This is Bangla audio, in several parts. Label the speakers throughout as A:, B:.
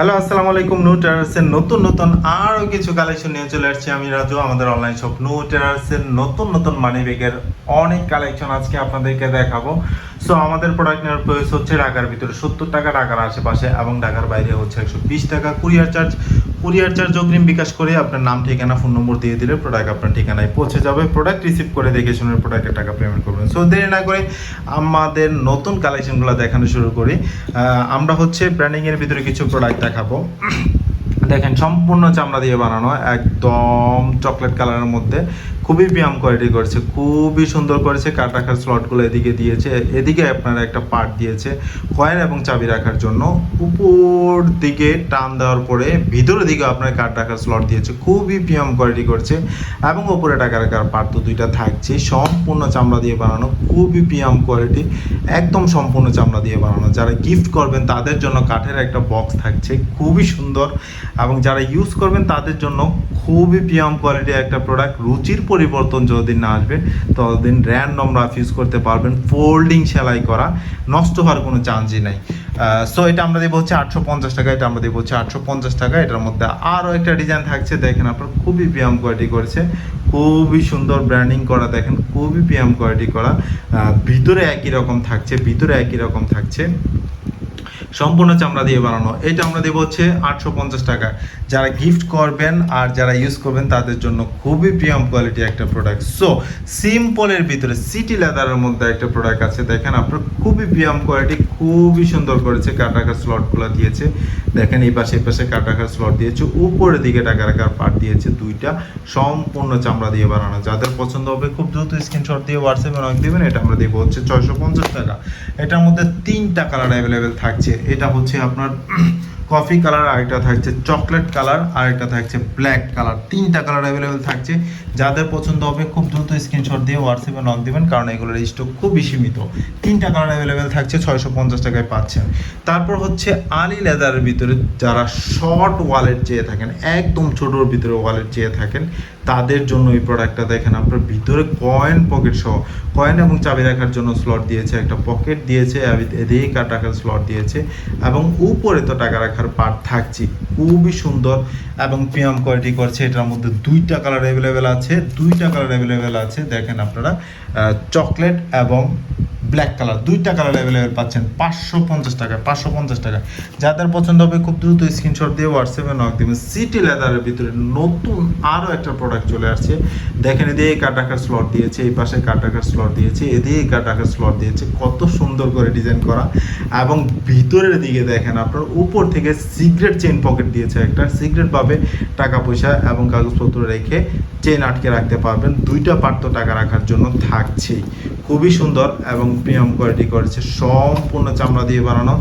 A: হ্যালো, আসসালামু আলাইকুম নো টেরার্সের নতুন নতুন আরও কিছু কালেকশন নিয়ে চলে আসছি আমি রাজু, আমাদের অনলাইন শপ নো টেরার্সের নতুন নতুন মানি ব্যাগের অনেক কালেকশন আজকে আপনাদেরকে দেখাবো। সো আমাদের প্রোডাক্ট নেওয়ার প্রয়োজন হচ্ছে ঢাকার ভিতরে সত্তর টাকা, ঢাকার আশেপাশে এবং ঢাকার বাইরে হচ্ছে একশো বিশ টাকা। কুরিয়ার চার্জ কুরিয়ার চার্জ অগ্রিম বিকাশ করে আপনার নাম, ঠিকানা ফোন নম্বর দিয়ে দিলে প্রোডাক্ট আপনার ঠিকানায় পৌঁছে যাবে। প্রোডাক্ট রিসিভ করে দেখে শুনে প্রোডাক্টের টাকা পেমেন্ট করবেন। সো দেরি না করে আমাদের নতুন কালেকশনগুলো দেখানো শুরু করি। আমরা হচ্ছে ব্র্যান্ডিংয়ের ভিতরে কিছু প্রোডাক্ট দেখাবো। দেখেন, সম্পূর্ণ চামড়া দিয়ে বানানো, একদম চকলেট কালারের মধ্যে। খুবই ব্যায়াম কোয়ালিটি করেছে। খুবই সুন্দর করেছে কাঠ রাখার স্লটগুলো এদিকে দিয়েছে। এদিকে আপনার একটা পার্ট দিয়েছে কয়েন এবং চাবি রাখার জন্য। উপর দিকে টান দেওয়ার পরে ভিতরের দিকে আপনার কাঠ রাখার স্লট দিয়েছে। খুবই প্রিয়াম কোয়ালিটি করছে। এবং ওপরে টাকা রাখার পার্ট তো দুইটা থাকছে। সম্পূর্ণ চামড়া দিয়ে বানানো, খুবই প্রিয়াম কোয়ালিটি একদম সম্পূর্ণ চামড়া দিয়ে বানানো। যারা গিফট করবেন, তাদের জন্য কাঠের একটা বক্স থাকছে, খুবই সুন্দর। এবং যারা ইউজ করবেন, তাদের জন্য খুবই প্রিয়াম কোয়ালিটির একটা প্রোডাক্ট রুচির পরিবর্তন যতদিন না আসবে, ততদিন র্যান্ডম রাফ ইউজ করতে পারবেন ফোল্ডিং সেলাই করা, নষ্ট হওয়ার কোনো চান্সই নাই। সো এটা আমরা দেবো হচ্ছে আটশো পঞ্চাশ টাকা, এটা আমরা দেবো হচ্ছে আটশো পঞ্চাশ টাকা, এটার মধ্যে আরও একটা ডিজাইন থাকছে, দেখেন আপনার খুবই প্রিয়াম কোয়ালিটি করেছে, খুবই সুন্দর ব্র্যান্ডিং করা, দেখেন খুবই প্রিয়াম কোয়ালিটি করা ভিতরে একই রকম থাকছে, ভিতরে একই রকম থাকছে। সম্পূর্ণ চামড়া দিয়ে বানানো। এটা আমরা দেবো হচ্ছে আটশো পঞ্চাশ টাকা। যারা গিফট করবেন আর যারা ইউজ করবেন, তাদের জন্য খুবই প্রিয়াম কোয়ালিটি একটা প্রোডাক্ট সো সিম্পলের ভিতরে সিটি লেদারের মধ্যে একটা প্রোডাক্ট আছে। দেখেন আপনার, খুবই প্রিয়াম কোয়ালিটি খুবই সুন্দর করেছে কাট রাখার স্লটগুলো দিয়েছে। দেখেন এই পাশে এই পাশে কাট রাখার স্লট দিয়েছে। উপরের দিকে টাকা রাখার পার্ট দিয়েছে দুইটা। সম্পূর্ণ চামড়া দিয়ে বানানো। যাদের পছন্দ হবে, খুব দ্রুত স্ক্রিনশট দিয়ে হোয়াটসঅ্যাপে নক দেবেন। এটা আমরা দেবো হচ্ছে ছয়শো পঞ্চাশ টাকা। এটার মধ্যে তিনটা কালার অ্যাভেলেবেল থাকছে। এটা হচ্ছে আপনার কফি কালার আরেকটা থাকছে চকলেট কালার আরেকটা থাকছে ব্ল্যাক কালার তিনটা কালার অ্যাভেলেবেল থাকছে। যাদের পছন্দ হবে খুব দ্রুত স্ক্রিনশট দিয়ে হোয়াটসঅ্যাপে নক দিবেন, কারণ এগুলোর স্টক খুবই সীমিত তিনটা কালার অ্যাভেলেবেল থাকছে, ছয়শো পঞ্চাশ টাকায় পাচ্ছেন। তারপর হচ্ছে আলি লেদারের ভিতরে যারা শর্ট ওয়ালেট চেয়ে থাকেন, একদম ছোটোর ভিতরে ওয়ালেট চেয়ে থাকেন, তাদের জন্য এই প্রোডাক্টটা দেখেন আপনার ভিতরে কয়েন পকেট সহ কয়েন এবং চাবি রাখার জন্য স্লট দিয়েছে, একটা পকেট দিয়েছে এদি- এদিকে কার টাকার স্লট দিয়েছে, এবং উপরে তো টাকা রাখার পার্ট থাকছে খুবই সুন্দর এবং প্রিয়াম কোয়ালিটি করছে, এটার মধ্যে দুইটা কালার অ্যাভেলেবেল আছে দুইটা কালার অ্যাভেলেবেল আছে দেখেন আপনারা চকলেট এবং ব্ল্যাক কালার দুইটা কালার অ্যাভেলেবেল পাচ্ছেন, পাঁচশো পঞ্চাশ টাকা, পাঁচশো পঞ্চাশ টাকা। যাদের পছন্দ হবে, খুব দ্রুত স্ক্রিনশট দিয়ে হোয়াটসঅ্যাপে নক দেবেন। সিটি লেদারের ভিতরে নতুন আরও একটা প্রোডাক্ট চলে আসছে। দেখেন, এদিকে কাট রাখার স্লট দিয়েছে, এই পাশে কাট রাখার স্লট দিয়েছে, এদিকে কাট রাখার স্লট দিয়েছে। কত সুন্দর করে ডিজাইন করা। এবং ভিতরের দিকে দেখেন, আপনার উপর থেকে সিগারেট চেন পকেট দিয়েছে একটা। সিগারেট পাবে টাকা, পয়সা এবং কাগজপত্র রেখে চেন আটকে রাখতে পারবেন। দুইটা পার্ট তো টাকা রাখার জন্য থাকছেই। খুবই সুন্দর এবং প্রিমিয়াম কোয়ালিটি করেছে সম্পূর্ণ চামড়া দিয়ে বানানো,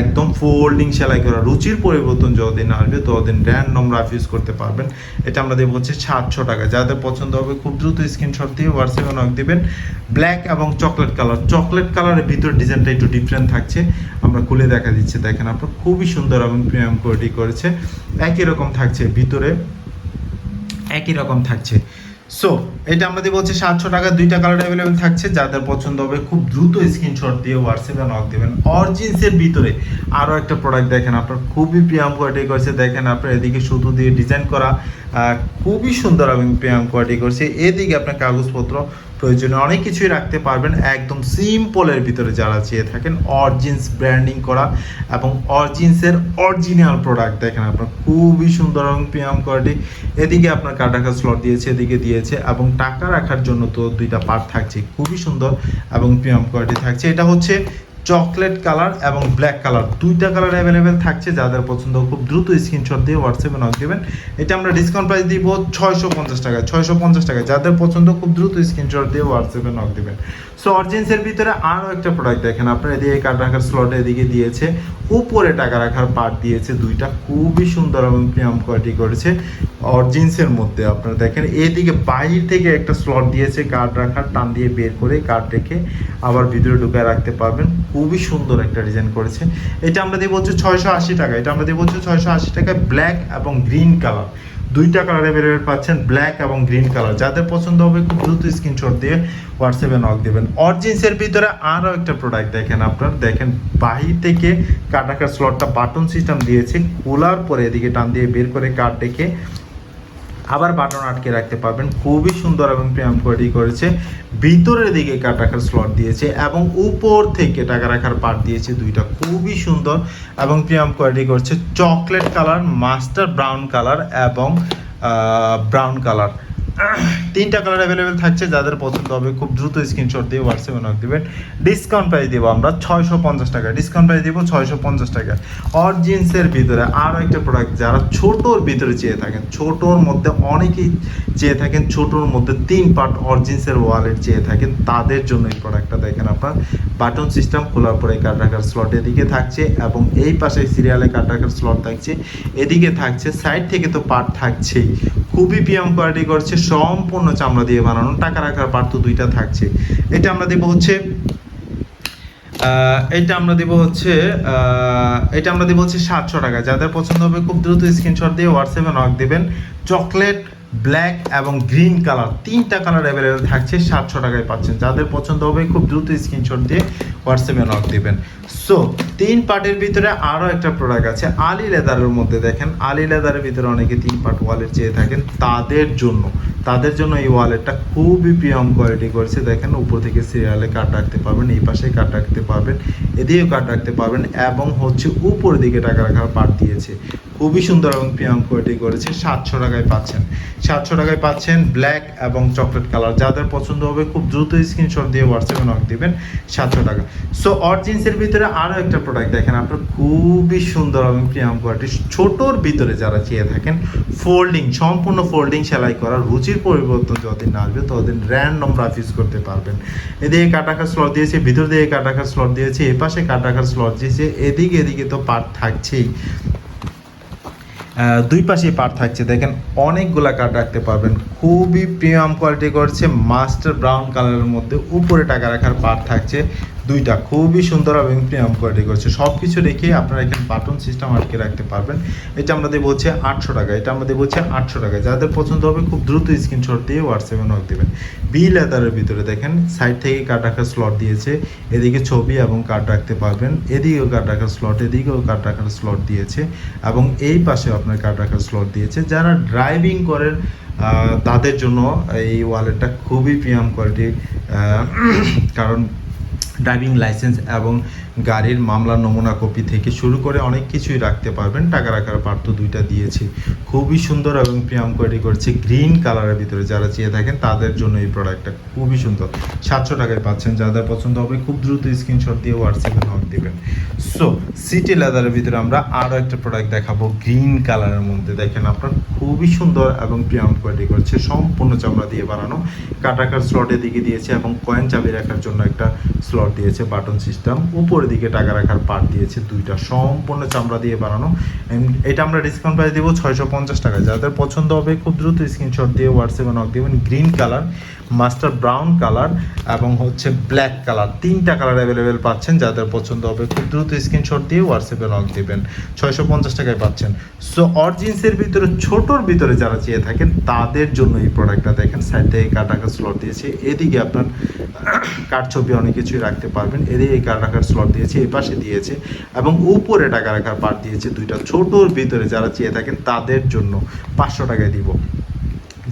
A: একদম ফোল্ডিং সেলাই করা। রুচির পরিবর্তন যতদিন আসবে, ততদিন র্যান্ডম রাফ ইউজ করতে পারবেন। এটা আমরা দেবো হচ্ছে সাতশো টাকা। যাদের পছন্দ হবে, খুব দ্রুত স্ক্রিনশট দিয়ে হোয়াটসঅ্যাপে নক দিবেন। ব্ল্যাক এবং চকলেট কালার চকলেট কালারের ভিতর ডিজাইনটা একটু ডিফারেন্ট থাকছে। আমরা খুলে দেখা দিচ্ছে, দেখেন আপনার খুবই সুন্দর এবং প্রিমিয়াম কোয়ালিটি করেছে একই রকম থাকছে ভিতরে, একই রকম থাকছে। সো এটা আমাদের বলছে সাতশো টাকা, দুইটা কালার অ্যাভেলেবেল থাকছে। যাদের পছন্দ হবে, খুব দ্রুত স্ক্রিনশট দিয়ে হোয়াটসঅ্যাপে নক দেবেন। অরজিন্সের ভিতরে আরও একটা প্রোডাক্ট দেখেন আপনার, খুবই প্রিয়াম কোয়ালিটি করছে দেখেন আপনার এদিকে সুতো দিয়ে ডিজাইন করা খুবই সুন্দর এবং প্রিয়াম কোয়ালিটি করছে এদিকে আপনার কাগজপত্র প্রয়োজনে অনেক কিছুই রাখতে পারবেন। একদম সিম্পলের ভিতরে যারা চেয়ে থাকেন অরজিন্স ব্র্যান্ডিং করা এবং অরজিন্সের অরিজিনাল প্রোডাক্ট দেখেন আপনার খুবই সুন্দর এবং প্রিয়াম কোয়ালিটি এদিকে আপনার কাটাকা স্লট দিয়েছে, এদিকে দিয়েছে এবং টাকা রাখার জন্য তো দুইটা পার্ট থাকছে, খুবই সুন্দর এবং প্রিয়াম কোয়ালিটি থাকছে। এটা হচ্ছে চকলেট কালার এবং ব্ল্যাক কালার। দুইটা কালার অ্যাভেলেবেল থাকছে, যাদের পছন্দ খুব দ্রুত স্ক্রিনশট দিয়ে হোয়াটসঅ্যাপে নক দেবেন। এটা আমরা ডিসকাউন্ট প্রাইস দিব ছয়শো পঞ্চাশ টাকা ছয়শো পঞ্চাশ টাকা যাদের পছন্দ খুব দ্রুত স্ক্রিনশট দিয়ে হোয়াটসঅ্যাপে নক দেবেন। সো অরজিন্সের ভিতরে আরও একটা প্রোডাক্ট দেখেন। আপনার এদিকে কার্ড রাখার স্লট এদিকে দিয়েছে। উপরে টাকা রাখার পার্ট দিয়েছে। দুইটা খুবই সুন্দর এবং প্রিয়াম কোয়ালিটি করেছে। অরজিন্সের মধ্যে আপনারা দেখেন, এদিকে বাইরে থেকে একটা স্লট দিয়েছে কার্ড রাখার। টান দিয়ে বের করে কার্ড রেখে আবার ভিতরে ঢুকায় রাখতে পারবেন। খুবই সুন্দর একটা ডিজাইন করেছে। এটা আমরা দেবো হচ্ছে ছয়শো আশি টাকা। এটা আমরা দেবো হচ্ছে ছয়শো আশি টাকা ব্ল্যাক এবং গ্রিন কালার দুইটা কালার অ্যাভেলেবেল পাচ্ছেন ব্ল্যাক এবং গ্রিন কালার যাদের পছন্দ হবে খুব দ্রুত স্ক্রিনশট দিয়ে হোয়াটসঅ্যাপে নক দেবেন। অরজিন্সের ভিতরে আরও একটা প্রোডাক্ট দেখেন আপনার। দেখেন, বাহির থেকে কাটাকার স্লটটা বাটন সিস্টেম দিয়েছে। খোলার পরে এদিকে টান দিয়ে বের করে কাঠ দেখে আবার বাটন আটকে রাখতে পারবেন। খুবই সুন্দর এবং প্রিয়াম কোয়ালিটি করেছে। ভিতরের দিকে কাটাকার স্লট দিয়েছে এবং উপর থেকে টাকা রাখার পার দিয়েছে দুইটা। খুবই সুন্দর এবং প্রিয়াম কোয়ালিটি করছে। Chocolate colour, master brown colour এবং ব্রাউন কালার। তিনটা কালার অ্যাভেলেবেল থাকছে, যাদের পছন্দ হবে, খুব দ্রুত স্ক্রিনশট দিয়ে হোয়াটসঅ্যাপে নক দেবেন ডিসকাউন্ট প্রাইস দেবো আমরা ছয়শো পঞ্চাশ টাকা। ডিসকাউন্ট প্রাইস দেবো ছয়শো পঞ্চাশ টাকা। অর জিন্সের ভিতরে আরও একটা প্রোডাক্ট যারা ছোটোর ভিতরে চেয়ে থাকেন, ছোটোর মধ্যে অনেকেই চেয়ে থাকেন, ছোটোর মধ্যে তিন পার্ট অর জিন্সের ওয়ালেট চেয়ে থাকেন, তাদের জন্য এই প্রোডাক্টটা দেখেন আপনার। বাটন সিস্টেম খোলার পরে কার্ড রাখার স্লট এদিকে থাকছে এবং এই পাশে সিরিয়ালে কার্ড রাখার স্লট থাকছে। এদিকে থাকছে সাইড থেকে তো পার্ট থাকছেই। খুবই পিএম কোয়ালিটি করছে, সম্পূর্ণ চামড়া দিয়ে বানানো, টাকা রাখার পার্ট তো দুইটা থাকছে। এটা আমরা দেবো হচ্ছে এটা আমরা দেবো হচ্ছে এটা আমরা দেবো হচ্ছে সাতশো টাকা। যাদের পছন্দ হবে খুব দ্রুত স্ক্রিনশট দিয়ে হোয়াটসঅ্যাপে নক দেবেন। চকলেট ব্ল্যাক এবং গ্রিন কালার তিনটা কালার অ্যাভেলেবেল থাকছে, সাতশো টাকায় পাচ্ছেন। যাদের পছন্দ হবে খুব দ্রুত স্ক্রিনশট দিয়ে হোয়াটসঅ্যাপে নক দেবেন। সো তিন পার্টের ভিতরে আরও একটা প্রোডাক্ট আছে, আলি লেদারের মধ্যে দেখেন। আলি লেদারের ভিতরে অনেকে তিন পার্ট ওয়ালেট চেয়ে থাকেন তাদের জন্য। তাদের জন্য এই ওয়ালেটটা খুবই প্রিয়ম কোয়ালিটি করেছে। দেখেন, উপর থেকে সিরিয়ালে কাট রাখতে পারবেন, এই পাশে কাট রাখতে পারবেন, এদিকেও কাট রাখতে পারবেন এবং হচ্ছে উপর দিকে টাকা রাখার পার্ট দিয়েছে। খুবই সুন্দর এবং প্রিয়ম কোয়ালিটি করেছে। সাতশো টাকায় পাচ্ছেন। সাতশো টাকায় পাচ্ছেন ব্ল্যাক এবং চকলেট কালার। যাদের পছন্দ হবে খুব দ্রুত স্ক্রিনশট দিয়ে হোয়াটসঅ্যাপে নক দেবেন। সাতশো টাকা। সো অরজিন্সের ভিতরে আরও একটা প্রোডাক্ট দেখেন আপনার। খুবই সুন্দর এবং প্রিয়াম কোয়ালিটি ছোটোর ভিতরে যারা চেয়ে থাকেন ফোল্ডিং সম্পূর্ণ ফোল্ডিং সেলাই করা রুচির পরিবর্তন যতদিন আসবে, ততদিন র্যান্ডম রাফ ইউজ করতে পারবেন। এদিকে কাটাকার স্লট দিয়েছে, ভিতর দিকে কাটাকার স্লট দিয়েছে, এপাশে কাটাকার স্লট দিয়েছে এদিকে এদিকে তো পার্ট থাকছেই। দুই পাশে পার থাকছে। দেখেন অনেকগুলা কাঠ রাখতে পারবেন। খুবই প্রিমিয়াম কোয়ালিটি করছে। মাস্টার ব্রাউন কালারের মধ্যে উপরে টাকা রাখার পার্ট থাকছে। দুইটা খুবই সুন্দর এবং প্রিমিয়াম কোয়ালিটি করছে। সব কিছু রেখে আপনারা এখানে বাটন সিস্টেম আটকে রাখতে পারবেন। এটা আমরা দেবো হচ্ছে আটশো টাকা। এটা আমরা দেবো হচ্ছে আটশো টাকা। যাদের পছন্দ হবে খুব দ্রুত স্ক্রিনশট দিয়ে হোয়াটসঅ্যাপে নক দেবেন। বি লেদারের ভিতরে দেখেন সাইড থেকে কার্ড রাখার স্লট দিয়েছে। এদিকে ছবি এবং কার্ড রাখতে পারবেন। এদিকেও কার্ড রাখার স্লট এদিকেও কার্ড রাখার স্লট দিয়েছে এবং এই পাশে আপনার কার্ড রাখার স্লট দিয়েছে। যারা ড্রাইভিং করেন তাদের জন্য এই ওয়ালেটটা খুবই প্রিয়াম কোয়ালিটি কারণ ড্রাইভিং লাইসেন্স এবং গাড়ির মামলার নমুনা কপি থেকে শুরু করে অনেক কিছুই রাখতে পারবেন। টাকা রাখার পার্থ দুইটা দিয়েছি। খুবই সুন্দর এবং প্রিয়াম কোয়ারি করছে। গ্রিন কালারের ভিতরে যারা চেয়ে থাকেন, তাদের জন্য এই প্রোডাক্টটা খুবই সুন্দর। সাতশো টাকায় পাচ্ছেন। যাদের পছন্দ হবে, খুব দ্রুত স্ক্রিনশট দিয়ে হোয়াটসঅ্যাপে নক দেবেন। সো সিটি লেদারের ভিতরে আমরা আরও একটা প্রোডাক্ট দেখাবো গ্রিন কালারের মধ্যে। দেখেন আপনার খুবই সুন্দর এবং প্রিয়াম কোয়ালিটি করছে। সম্পূর্ণ চামড়া দিয়ে বানানো। কাটাকার স্লটের দিকে দিয়েছে এবং কয়েন চাবি রাখার জন্য একটা স্লট দিয়েছে বাটন সিস্টেম উপরের দিকে টাকা রাখার পার্ট দিয়েছে দুইটা। সম্পূর্ণ চামড়া দিয়ে বানানো। এটা আমরা ডিসকাউন্ট প্রাইস দেবো ছয়শো পঞ্চাশ টাকা। যাদের পছন্দ হবে খুব দ্রুত স্ক্রিনশট দিয়ে হোয়াটসঅ্যাপে নক দেবেন। Green colour master brown colour এবং হচ্ছে ব্ল্যাক কালার তিনটা কালার অ্যাভেলেবেল পাচ্ছেন। যাদের পছন্দ হবে খুব দ্রুত স্ক্রিনশট দিয়ে হোয়াটসঅ্যাপে নক দেবেন। ছয়শো পঞ্চাশ টাকায় পাচ্ছেন। সো অরজিন্সের ভিতরে, ছোটোর ভিতরে যারা চেয়ে থাকেন, তাদের জন্য এই প্রোডাক্টটা দেখেন। সাইড থেকে কাটাকা স্লট দিয়েছে। এদিকে আপনার কাঠ ছবি অনেক কিছুই রাখতে পারবেন। এদিকে কার রাখার স্লট দিয়েছে, এই পাশে দিয়েছে এবং উপরে টাকা রাখার পার্ট দিয়েছে দুইটা। ছোটোর ভিতরে যারা চেয়ে থাকেন, তাদের জন্য পাঁচশো টাকায় দিব।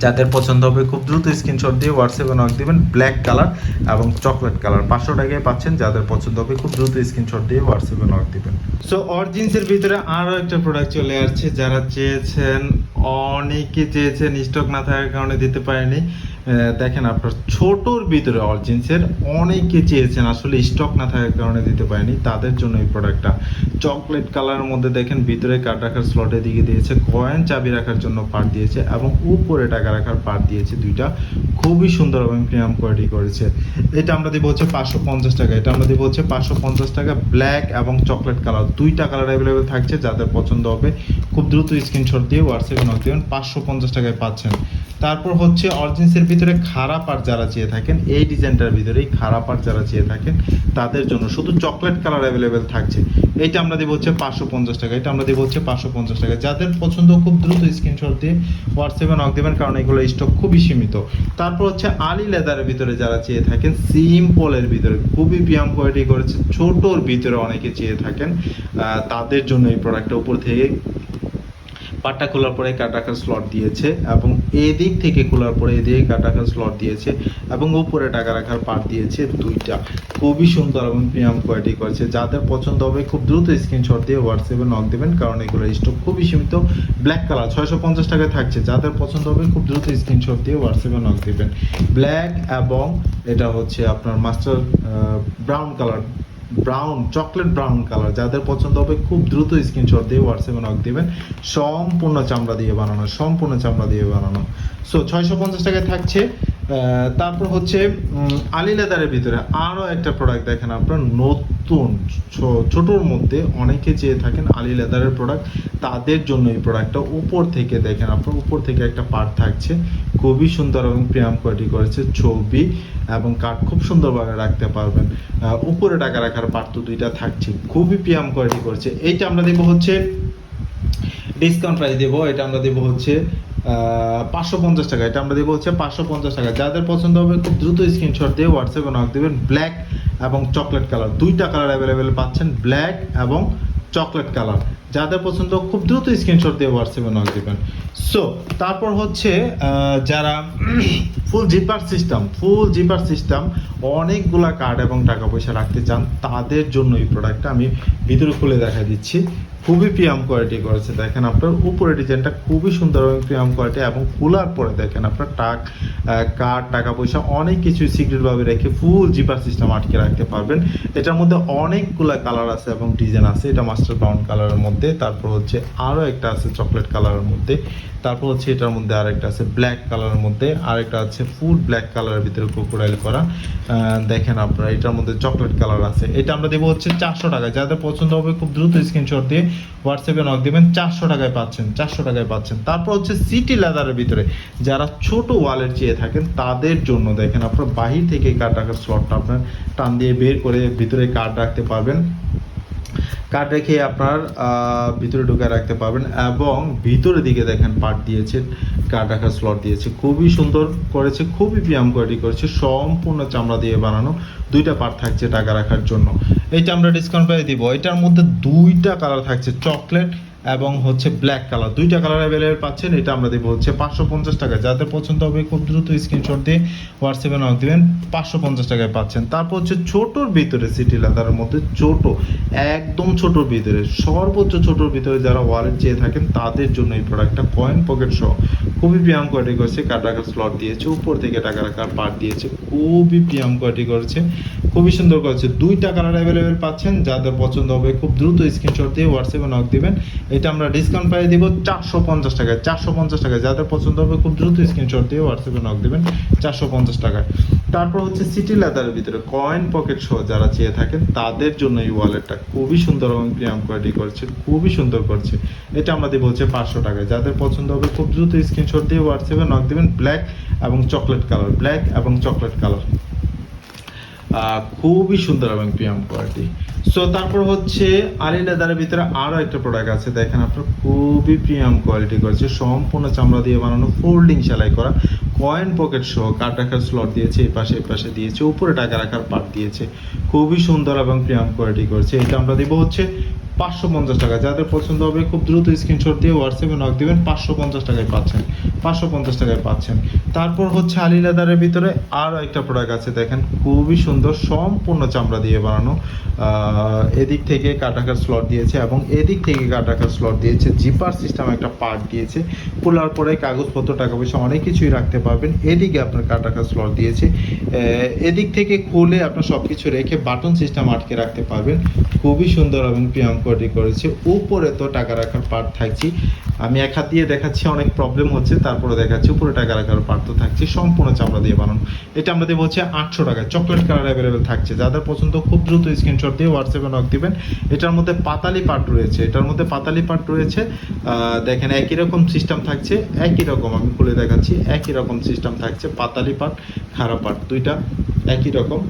A: যাদের পছন্দ হবে খুব দ্রুত স্ক্রিনশট দিয়ে হোয়াটসঅ্যাপে নক দিবেন ব্ল্যাক কালার এবং চকলেট কালার পাঁচশো টাকায় পাচ্ছেন, যাদের পছন্দ হবে খুব দ্রুত স্ক্রিনশট দিয়ে হোয়াটসঅ্যাপে নক দিবেন। সো অরজিন্সের ভিতরে আরও একটা প্রোডাক্ট চলে আসছে, যারা চেয়েছেন, অনেকে চেয়েছেন স্টক না থাকার কারণে দিতে পারেনি। দেখেন আপনার ছোটোর ভিতরে অরজিন্সের অনেকে চেয়েছেন আসলে স্টক না থাকার কারণে দিতে পারেনি। তাদের জন্য এই প্রোডাক্টটা চকলেট কালারের মধ্যে দেখেন ভিতরে কার্ড রাখার স্লটে দিকে দিয়েছে কয়েন চাবি রাখার জন্য পার্ট দিয়েছে এবং উপরে টাকা রাখার পার্ট দিয়েছে দুইটা। খুবই সুন্দর এবং প্রিমিয়াম কোয়ালিটি করেছে। এটা আমরা দিব হচ্ছে পাঁচশো পঞ্চাশ টাকা। এটা আমরা দিব হচ্ছে পাঁচশো পঞ্চাশ টাকা ব্ল্যাক এবং চকলেট কালার দুইটা কালার অ্যাভেলেবেল থাকছে, যাদের পছন্দ হবে, খুব দ্রুত স্ক্রিনশট দিয়ে হোয়াটসঅ্যাপে নক দেবেন। পাঁচশো পঞ্চাশ টাকায় পাচ্ছেন। তারপর হচ্ছে অরিজিন্সের ভিতরে খারাপ আর যারা চেয়ে থাকেন, এই ডিজাইনটার ভিতরে খারাপ আর যারা চেয়ে থাকেন, তাদের জন্য শুধু চকলেট কালার অ্যাভেলেবেল থাকছে। এইটা আমরা দেবো হচ্ছে পাঁচশো পঞ্চাশ টাকা, এটা আমরা দেবো হচ্ছে পাঁচশো পঞ্চাশ টাকা। যাদের পছন্দ খুব দ্রুত স্ক্রিনশট দিয়ে হোয়াটসঅ্যাপে নক দেবেন, কারণ এগুলো স্টক খুবই সীমিত। তারপর হচ্ছে আলি লেদারের ভিতরে যারা চেয়ে থাকেন সিম্পলের ভিতরে, খুবই পিয়াম কোয়ালিটি করেছে, ছোটোর ভিতরে অনেকে চেয়ে থাকেন তাদের জন্য এই প্রোডাক্টটা উপর থেকে পাটটা খোলার পরে কাট রাখার স্লট দিয়েছে এবং এদিক থেকে খোলার পরে এদিকে কাট রাখার স্লট দিয়েছে এবং উপরে টাকা রাখার পাট দিয়েছে দুইটা। খুবই সুন্দর এবং প্রিমিয়াম কোয়ালিটি করেছে। যাদের পছন্দ হবে খুব দ্রুত স্ক্রিনশট দিয়ে হোয়াটসঅ্যাপে নক দেবেন, কারণ এগুলো স্টক খুবই সীমিত। ব্ল্যাক কালার ছয়শো পঞ্চাশ টাকায় থাকছে। যাদের পছন্দ হবে খুব দ্রুত স্ক্রিনশট দিয়ে হোয়াটসঅ্যাপে নক দেবেন। ব্ল্যাক এবং এটা হচ্ছে আপনার master brown colour brown chocolate brown colour যাদের পছন্দ হবে খুব দ্রুত স্ক্রিনশট দিয়ে হোয়াটসঅ্যাপে নক দিবেন। সম্পূর্ণ চামড়া দিয়ে বানানো, সম্পূর্ণ চামড়া দিয়ে বানানো। সো ছয়শো পঞ্চাশ টাকায় থাকছে। তারপর হচ্ছে আলি লেদারের ভিতরে আরও একটা প্রোডাক্ট দেখেন আপনার, নতুন ছোটোর মধ্যে অনেকে চেয়ে থাকেন আলি লেদারের প্রোডাক্ট তাদের জন্য এই প্রোডাক্টটা উপর থেকে দেখেন আপনার, উপর থেকে একটা পার্ট থাকছে, খুবই সুন্দর এবং প্রিয়াম কোয়ালিটি করেছে ছবি এবং কাঠ খুব সুন্দরভাবে রাখতে পারবেন। উপরে টাকা রাখার পার্ট তো দুইটা থাকছে, খুবই প্রিয়াম কোয়ালিটি করেছে। এইটা আমরা দেখব হচ্ছে ডিসকাউন্ট প্রাইস দেবো, এটা আমরা দেবো হচ্ছে পাঁচশো পঞ্চাশ টাকা। এটা আমরা দেবো হচ্ছে পাঁচশো পঞ্চাশ টাকা। যাদের পছন্দ হবে, খুব দ্রুত স্ক্রিনশট দিয়ে হোয়াটসঅ্যাপে নক দেবেন। ব্ল্যাক এবং চকলেট কালার দুইটা কালার অ্যাভেলেবেল পাচ্ছেন। ব্ল্যাক এবং চকলেট কালার যাদের পছন্দ, খুব দ্রুত স্ক্রিনশট দিয়ে হোয়াটসঅ্যাপে নক দেবেন। সো তারপর হচ্ছে যারা full zipper system full zipper system অনেকগুলা কার্ড এবং টাকা পয়সা রাখতে চান, তাদের জন্য এই প্রোডাক্টটা আমি ভিতরে খুলে দেখা দিচ্ছি। খুবই প্রিয়াম কোয়ালিটি করেছে। দেখেন আপনার উপরে ডিজাইনটা খুবই সুন্দর এবং প্রিয়াম কোয়ালিটি এবং খোলার পরে দেখেন আপনার টাক কার্ড টাকা পয়সা অনেক কিছু সিক্রেটভাবে রেখে ফুল জিপার সিস্টেম আটকে রাখতে পারবেন। এটার মধ্যে অনেকগুলা কালার আছে এবং ডিজাইন আছে। এটা মাস্টার ব্রাউন কালারের মধ্যে তারপর হচ্ছে আরও একটা আছে চকলেট কালারের মধ্যে, তারপর হচ্ছে এটার মধ্যে আরেকটা আছে ব্ল্যাক কালারের মধ্যে, আরেকটা আছে ফুল ব্ল্যাক কালারের ভিতরে ক্রোকোডাইল করা। দেখেন আপনারা, এটার মধ্যে চকলেট কালার আছে। এটা আমরা দেবো হচ্ছে চারশো টাকায়। যাদের পছন্দ হবে খুব দ্রুত স্ক্রিনশট দিয়ে হোয়াটসঅ্যাপে নক দিবেন, চারশো টাকায় পাচ্ছেন, চারশো টাকায় পাচ্ছেন। তারপর হচ্ছে সিটি লেদারের ভিতরে, যারা ছোট ওয়ালেট চেয়ে থাকেন, তাদের জন্য দেখেন আপনার, বাহির থেকে কার্ড রাখার স্লটটা আপনার টান দিয়ে বের করে ভিতরে কার্ড রাখতে পারবেন। কার্ড রেখে আপনার ভিতরে ঢুকে রাখতে পারবেন এবং ভিতরের দিকে দেখেন পাট দিয়েছে কাঠ রাখার স্লট দিয়েছে। খুবই সুন্দর করেছে, খুবই ব্যায়াম কোয়ালিটি করেছে, সম্পূর্ণ চামড়া দিয়ে বানানো। দুইটা পার্ট থাকছে টাকা রাখার জন্য। এইটা আমরা ডিসকাউন্ট পেয়ে দিব। এটার মধ্যে দুইটা কালার থাকছে চকলেট এবং হচ্ছে ব্ল্যাক কালার দুইটা কালার অ্যাভেলেবেল পাচ্ছেন, এটা আমরা দেবো হচ্ছে পাঁচশো পঞ্চাশ টাকা। যাদের পছন্দ হবে খুব দ্রুত স্ক্রিনশট দিয়ে হোয়াটসঅ্যাপে নক দিবেন, পাঁচশো পঞ্চাশ টাকায় পাচ্ছেন। তারপর হচ্ছে ছোটোর ভিতরে সিটি লেদারের মধ্যে ছোট, একদম ছোটোর ভিতরে, সর্বোচ্চ ছোটোর ভিতরে যারা ওয়ালেট চেয়ে থাকেন, তাদের জন্য এই প্রোডাক্টটা কয়েন পকেট সহ। খুবই পিয়াম কোয়ালিটি করেছে কার্ড রাখার স্লট দিয়েছে, উপর থেকে টাকা রাখার পার দিয়েছে, খুবই পিয়াম কোয়ালিটি করেছে খুবই সুন্দর করেছে। দুইটা কালার অ্যাভেলেবেল পাচ্ছেন, যাদের পছন্দ হবে খুব দ্রুত স্ক্রিনশট দিয়ে হোয়াটসঅ্যাপে নক দিবেন। এটা আমরা ডিসকাউন্ট পাইয়ে দিব চারশো পঞ্চাশ টাকায়। চারশো পঞ্চাশ টাকায়। যাদের পছন্দ হবে খুব দ্রুত স্ক্রিনশট দিয়ে হোয়াটসঅ্যাপে নক দেবেন। চারশো পঞ্চাশ টাকায়। তারপর হচ্ছে সিটি লেদারের ভিতরে কয়েন পকেট সহ যারা চেয়ে থাকেন, তাদের জন্য এই ওয়ালেটটা খুবই সুন্দর এবং প্রিয়াম কোয়ালিটি করছে, খুবই সুন্দর করছে। এটা আমরা দেবো হচ্ছে পাঁচশো টাকায়। যাদের পছন্দ হবে খুব দ্রুত স্ক্রিনশট দিয়ে হোয়াটসঅ্যাপে নক দেবেন। ব্ল্যাক এবং চকলেট কালার ব্ল্যাক এবং চকলেট কালার খুবই সুন্দর এবং প্রিয়াম কোয়ালিটি সো তারপর হচ্ছে আলি লেদারের ভিতরে আরও একটা প্রোডাক্ট আছে, দেখেন আপনার, খুবই প্রিয়াম কোয়ালিটি করেছে। সম্পূর্ণ চামড়া দিয়ে বানানো ফোল্ডিং সেলাই করা কয়েন পকেট সহ কাট রাখার স্লট দিয়েছে এই পাশে এই পাশে দিয়েছে, উপরে টাকা রাখার পাট দিয়েছে। খুবই সুন্দর এবং প্রিয়াম কোয়ালিটি করেছে। এই চামড়া দিব হচ্ছে পাঁচশো পঞ্চাশ টাকা। যাদের পছন্দ হবে খুব দ্রুত স্ক্রিনশট দিয়ে হোয়াটসঅ্যাপে নক দিবেন, পাঁচশো পঞ্চাশ টাকায় পাচ্ছেন, পাঁচশো পঞ্চাশ টাকায় পাচ্ছেন। তারপর হচ্ছে আলি লেদারের ভিতরে আরও একটা প্রোডাক্ট আছে, দেখেন, খুবই সুন্দর, সম্পূর্ণ চামড়া দিয়ে বানানো। এদিক থেকে কাটাকার স্লট দিয়েছে এবং এদিক থেকে কাটাকার স্লট দিয়েছে জিপার সিস্টেম একটা পার্ট দিয়েছে। খোলার পরে কাগজপত্র, টাকা পয়সা অনেক কিছুই রাখতে পারবেন। এদিকে আপনার কাটাকার স্লট দিয়েছে। এদিক থেকে খুলে আপনার সব কিছু রেখে বাটন সিস্টেম আটকে রাখতে পারবেন। খুবই সুন্দর এবং প্রিয়াম কোয়ালিটি করেছে, উপরে তো টাকা রাখার পার্ট থাকছে। আমি এক হাত দিয়ে দেখাচ্ছি, অনেক প্রবলেম হচ্ছে, তারপরে দেখাচ্ছি, উপরে টাকা রাখার পার্ট তো থাকছে, সম্পূর্ণ চামড়া দিয়ে বানানো। এটা আমাদের বলছে আটশো টাকা চকলেট কালার অ্যাভেলেবেল থাকছে। যাদের পছন্দ, খুব দ্রুত স্ক্রিনশট দিয়ে হোয়াটসঅ্যাপে নক দিবেন। এটার মধ্যে পাতালি পার্ট রয়েছে, এটার মধ্যে পাতালি পার্ট রয়েছে। দেখেন, একই রকম সিস্টেম থাকছে, একই রকম, আমি খুলে দেখাচ্ছি, একই রকম সিস্টেম থাকছে, পাতালি পার্ট খারাপ পার্ট দুইটা একই রকম।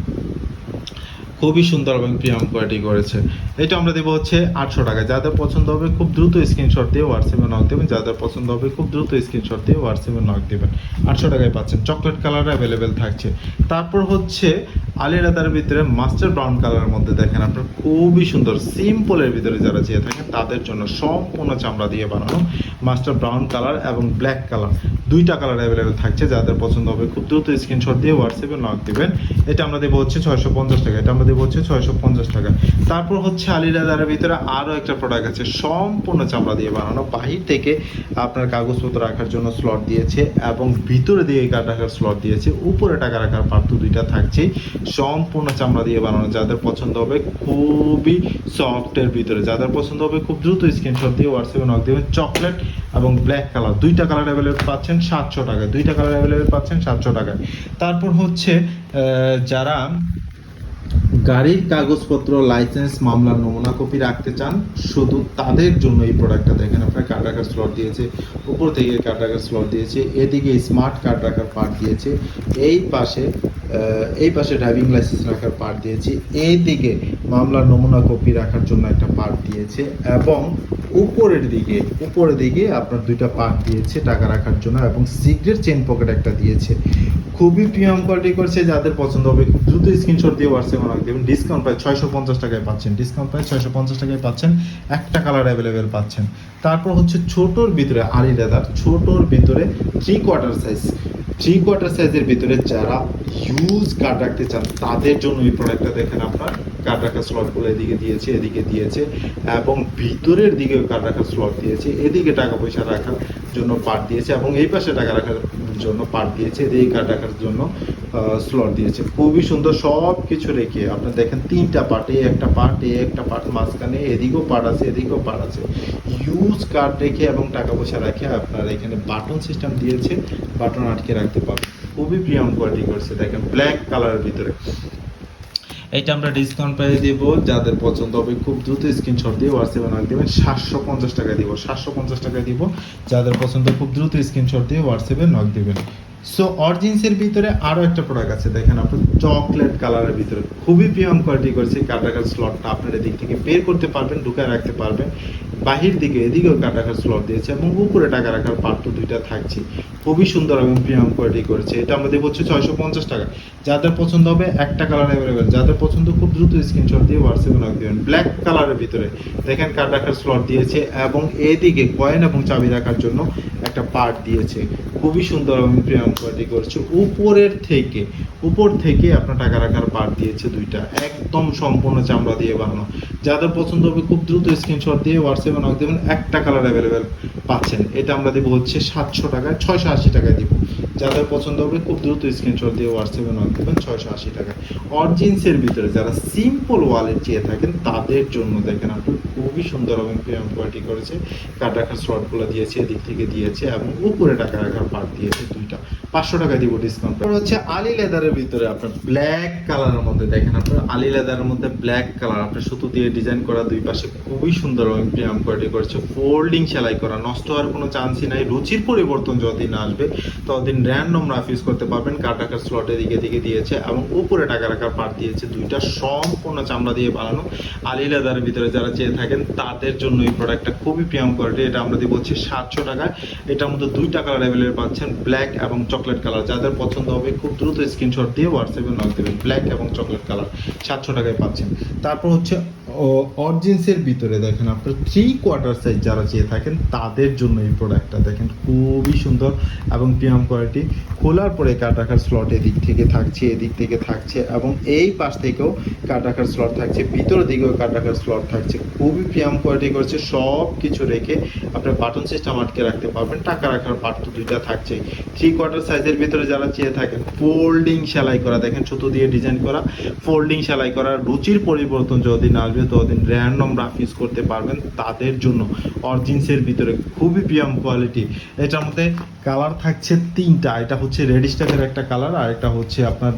A: খুবই সুন্দর এবং প্রিমিয়াম কোয়ালিটি করেছে। এটা আমরা দেবো হচ্ছে আটশো টাকা। যাদের পছন্দ হবে খুব দ্রুত স্ক্রিনশট দিয়ে হোয়াটসঅ্যাপে নক দেবেন। যাদের পছন্দ হবে খুব দ্রুত স্ক্রিনশট দিয়ে হোয়াটসঅ্যাপে নক দেবেন। আটশো টাকায় পাচ্ছেন। চকলেট কালার অ্যাভেলেবেল থাকছে। তারপর হচ্ছে আলী রাদার ভিতরে মাস্টার ব্রাউন কালারের মধ্যে দেখেন আপনার, খুবই সুন্দর সিম্পলের ভিতরে যারা চেয়ে থাকেন, তাদের জন্য সম্পূর্ণ চামড়া দিয়ে বানানো মাস্টার ব্রাউন কালার এবং ব্ল্যাক কালার। দুইটা কালার অ্যাভেলেবেল থাকছে, যাদের পছন্দ হবে খুব দ্রুত স্ক্রিনশট দিয়ে হোয়াটসঅ্যাপে নক দিবেন। এটা আমরা দেবো হচ্ছে ছয়শো পঞ্চাশ টাকা, এটা আমরা দেবো হচ্ছে ছয়শো পঞ্চাশ টাকা। তারপর হচ্ছে আলী রাদারের ভিতরে আরও একটা প্রোডাক্ট আছে, সম্পূর্ণ চামড়া দিয়ে বানানো। বাহির থেকে আপনার কাগজপত্র রাখার জন্য স্লট দিয়েছে এবং ভিতরে দিয়ে কাঠ রাখার স্লট দিয়েছে। উপরে টাকা রাখার পার্থ দুইটা থাকছে সম্পূর্ণ চামড়া দিয়ে বানানো, যাদের পছন্দ হবে খুবই সফটের ভিতরে, যাদের পছন্দ হবে খুব দ্রুত স্ক্রিনশট দিয়ে হোয়াটসঅ্যাপে নক দেবেন চকলেট এবং ব্ল্যাক কালার দুইটা কালার অ্যাভেলেবেল পাচ্ছেন সাতশো টাকায়, দুইটা কালার অ্যাভেলেবেল পাচ্ছেন সাতশো টাকায়। তারপর হচ্ছে যারা গাড়ির কাগজপত্র লাইসেন্স মামলার নমুনা কপি রাখতে চান, শুধু তাদের জন্য এই প্রোডাক্টটা দেখেন, আপনার কার্ড রাখার স্লট দিয়েছে, উপর থেকে কার্ড রাখার স্লট দিয়েছে, এদিকে স্মার্ট কার্ড রাখার পার্ট দিয়েছে, এই পাশে এই পাশে ড্রাইভিং লাইসেন্স রাখার পার্ট দিয়েছে এইদিকে মামলার নমুনা কপি রাখার জন্য একটা পার্ট দিয়েছে, এবং উপরের দিকে উপরের দিকে আপনার দুইটা পার্ট দিয়েছে টাকা রাখার জন্য, এবং সিগারেট চেন পকেট একটা দিয়েছে। খুবই প্রিমিয়াম কোয়ালিটি করছে, যাদের পছন্দ হবে, দ্রুত স্ক্রিনশট দিয়ে হোয়াটসঅ্যাপে আমাকে দেবেন ডিসকাউন্ট প্রায় ছয়শো পঞ্চাশ টাকায় পাচ্ছেন। ডিসকাউন্ট প্রায় ছয়শো পঞ্চাশ টাকায় পাচ্ছেন। একটা কালার অ্যাভেলেবেল পাচ্ছেন। তারপর হচ্ছে ছোটোর ভিতরে আলি লেদার ছোটোর ভিতরে three quarter size three quarter সাইজের ভিতরে যারা হিউজ কাট রাখতে চান, তাদের জন্য এই প্রোডাক্টটা দেখেন আপনার। কার্ড রাখার স্লটগুলো এদিকে দিয়েছে এদিকে দিয়েছে এবং ভিতরের দিকেও কার্ড রাখার স্লট দিয়েছে। এদিকে টাকা পয়সা রাখার জন্য পার্ট দিয়েছে এবং এই পাশে টাকা রাখার জন্য পার্ট দিয়েছে। এদিকে কার্ড রাখার জন্য স্লট দিয়েছে। খুবই সুন্দর সব কিছু রেখে আপনার দেখেন তিনটা পার্ট এই একটা পার্ট এই একটা পার্ট মাঝখানে এদিকেও পার্ট আছে, এদিকেও পার্ট আছে। ইউজ কার্ড রেখে এবং টাকা পয়সা রেখে আপনার এখানে বাটন সিস্টেম দিয়েছে। বাটন আটকে রাখতে পারবেন। খুবই প্রিমিয়াম কোয়ালিটি করছে দেখেন ব্ল্যাক কালারের ভিতরে। এইটা আমরা ডিসকাউন্ট পেয়ে দিব। যাদের পছন্দ হবে খুব দ্রুত স্ক্রিনশট দিয়ে হোয়াটসঅ্যাপে নক দেবেন, সাতশো পঞ্চাশ টাকা দিব, সাতশো পঞ্চাশ টাকা দিব। যাদের পছন্দ খুব দ্রুত স্ক্রিনশট দিয়ে হোয়াটসঅ্যাপে নক দেবেন। সো অরিজিন্সের ভিতরে আরও একটা প্রোডাক্ট আছে, দেখেন আপনার চকলেট কালারের ভিতরে। খুবই প্রিমিয়াম কোয়ালিটি করেছে, কাটাকার স্লটটা আপনার এদিক থেকে বের করতে পারবেন ঢুকায় রাখতে পারবেন। বাহির দিকে, এদিকেও কাটাকার স্লট দিয়েছে এবং উপরে টাকা রাখার পার্ট দুইটা থাকছে খুবই সুন্দর এবং প্রিমিয়াম কোয়ালিটি করেছে, এটা আমাদের হচ্ছে ছয়শো পঞ্চাশ টাকা। যাদের পছন্দ হবে একটা কালার অ্যাভেলেবেল যাদের পছন্দ, খুব দ্রুত স্ক্রিনশট দিয়ে হোয়াটসঅ্যাপে নক দেবেন ব্ল্যাক কালারের ভিতরে। দেখেন কার্ড রাখার স্লট দিয়েছে এবং এদিকে কয়েন এবং চাবি রাখার জন্য একটা পার্ট দিয়েছে। খুবই সুন্দর এবং প্রিমিয়াম কোয়ালিটি করছে। উপরের থেকে, উপর থেকে আপনার টাকা রাখার পার্ট দিয়েছে দুইটা। একদম সম্পূর্ণ চামড়া দিয়ে বানানো। যাদের পছন্দ হবে, খুব দ্রুত স্ক্রিনশট দিয়ে হোয়াটসঅ্যাপে নক দেবেন একটা কালার অ্যাভেলেবেল পাচ্ছেন। এটা আমরা দেবো হচ্ছে সাতশো টাকায়, ছয়শো আশি টাকায় দিব। যাদের পছন্দ হবে খুব দ্রুত স্ক্রিনশট দিয়ে হোয়াটসঅ্যাপে নক দেবেন ছয়শো আশি টাকায়। অরজিন্সের ভিতরে যারা সিম্পল ওয়ালেট চেয়ে থাকেন, তাদের জন্য দেখেন আপনি খুবই সুন্দর এবং প্রিমিয়াম কোয়ালিটি করেছে। কাট রাখার স্লটগুলো দিয়েছে, এদিক থেকে দিয়েছে এবং উপরে টাকা রাখার পার্ট দিয়েছে দুইটা। পাঁচশো টাকা দিব ডিসকাউন্ট হচ্ছে আলি লেদারের ভিতরে আপনার ব্ল্যাক কালারের মধ্যে দেখেন আপনার আলি লেদারের মধ্যে ব্ল্যাক কালার আপনার সুতো দিয়ে ডিজাইন করা দুই পাশে খুবই সুন্দর এবং প্রিমিয়াম কোয়ালিটি করেছে। ফোল্ডিং সেলাই করা, নষ্ট হওয়ার কোনো চান্সই নাই। রুচির পরিবর্তন যতদিন আসবে, ততদিন র্যান্ডম রাফ ইউজ করতে পারবেন। রাখার স্লটে দিকে দিকে দিয়েছে এবং উপরে টাকা রাখার পার্ট দিয়েছে। দুইটা সম্পূর্ণ চামড়া দিয়ে বানানো। আলি লেদারের ভিতরে যারা চেয়ে থাকেন, তাদের জন্য এই প্রোডাক্টটা খুবই প্রিমিয়াম কোয়ালিটি এটা আমরা দিব হচ্ছে সাতশো টাকায়। এটার মধ্যে দুইটা কালার অ্যাভেলেবল পাচ্ছেন ব্ল্যাক এবং চকলেট কালার যাদের পছন্দ হবে, খুব দ্রুত স্ক্রিনশট দিয়ে হোয়াটসঅ্যাপে নক দেবেন। ব্ল্যাক এবং চকলেট কালার সাতশো টাকায় পাচ্ছেন। তারপর হচ্ছে অরজিন্সের ভিতরে দেখেন আপনার থ্রি কোয়ার্টার সাইজ যারা চেয়ে থাকেন, তাদের জন্য এই প্রোডাক্টটা দেখেন খুবই সুন্দর এবং প্রিমিয়াম কোয়ালিটি খোলার পরে কাট রাখার স্লট এদিক থেকে থাকছে, এদিক থেকে থাকছে এবং এই পাশ থেকেও কাট রাখার স্লট থাকছে ভিতর দিকেও কাট রাখার স্লট থাকছে। খুবই প্রিমিয়াম কোয়ালিটি করছে সব কিছু রেখে আপনার বাটন সিস্টেম আটকে রাখতে পারবেন, টাকা রাখার পার্ট তো দুইটা থাকছে থ্রি কোয়ার্টার সাইজের ভিতরে যারা চেয়ে থাকেন ফোল্ডিং সেলাই করা, দেখেন সুতো দিয়ে ডিজাইন করা ফোল্ডিং সেলাই করা, রুচির পরিবর্তন যদি না আসবে ততদিন র্যান্ডম রাফ ইউজ করতে পারবেন, তাদের জন্য অরিজিন্সের ভিতরে খুবই প্রিয়াম কোয়ালিটি এটার মধ্যে কালার থাকছে তিনটা, এটা হচ্ছে রেডিশ টাইপের একটা কালার আর একটা হচ্ছে আপনার